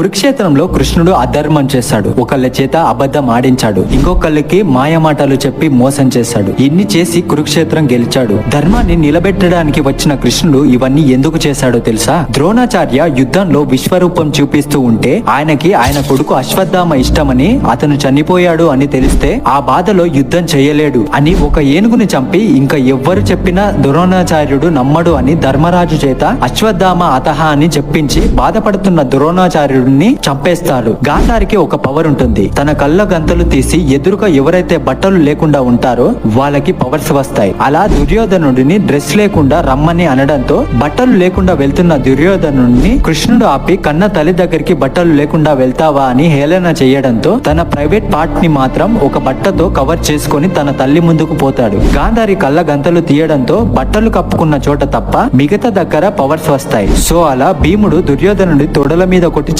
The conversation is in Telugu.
కురుక్షేత్రంలో కృష్ణుడు అధర్మం చేశాడు ఒకళ్ళ చేత అబద్ధం ఆడించాడు. ఇంకొకళ్ళకి మాయమాటలు చెప్పి మోసం చేశాడు ఇన్ని చేసి కురుక్షేత్రం గెలిచాడు. ధర్మాన్ని నిలబెట్టడానికి వచ్చిన కృష్ణుడు ఇవన్నీ ఎందుకు చేశాడో తెలుసా? ద్రోణాచార్య యుద్ధంలో విశ్వరూపం చూపిస్తూ ఉంటే ఆయనకి ఆయన కొడుకు అశ్వత్థామ ఇష్టమని అతను చనిపోయాడు అని తెలిస్తే ఆ బాధలో యుద్ధం చేయలేడు అని ఒక ఏనుగుని చంపి ఇంకా ఎవ్వరు చెప్పినా ద్రోణాచార్యుడు నమ్మడు అని ధర్మరాజు చేత అశ్వత్థామ అతహ అని చెప్పించి బాధపడుతున్న ద్రోణాచార్యుడు ద్రోణాచార్యుడిని చంపేస్తారు గాంధారికి ఒక పవర్ ఉంటుంది. తన కళ్ళ గంతలు తీసి ఎదురుగా ఎవరైతే బట్టలు లేకుండా ఉంటారో వాళ్ళకి పవర్స్ వస్తాయి. అలా దుర్యోధనుడిని డ్రెస్ లేకుండా రమ్మని అనడంతో బట్టలు లేకుండా వెళ్తున్న దుర్యోధనుడిని కృష్ణుడు ఆపి కన్న తల్లి దగ్గరికి బట్టలు లేకుండా వెళ్తావా? అని హేళన చేయడంతో తన ప్రైవేట్ పార్ట్ని మాత్రం ఒక బట్టతో కవర్ చేసుకొని తన తల్లి ముందుకు పోతాడు. గాంధారి కళ్ళ గంతలు తీయడంతో బట్టలు కప్పుకున్న చోట తప్ప మిగతా దగ్గర పవర్స్ వస్తాయి. సో అలా భీముడు దుర్యోధనుడి తొడల మీద కొట్టి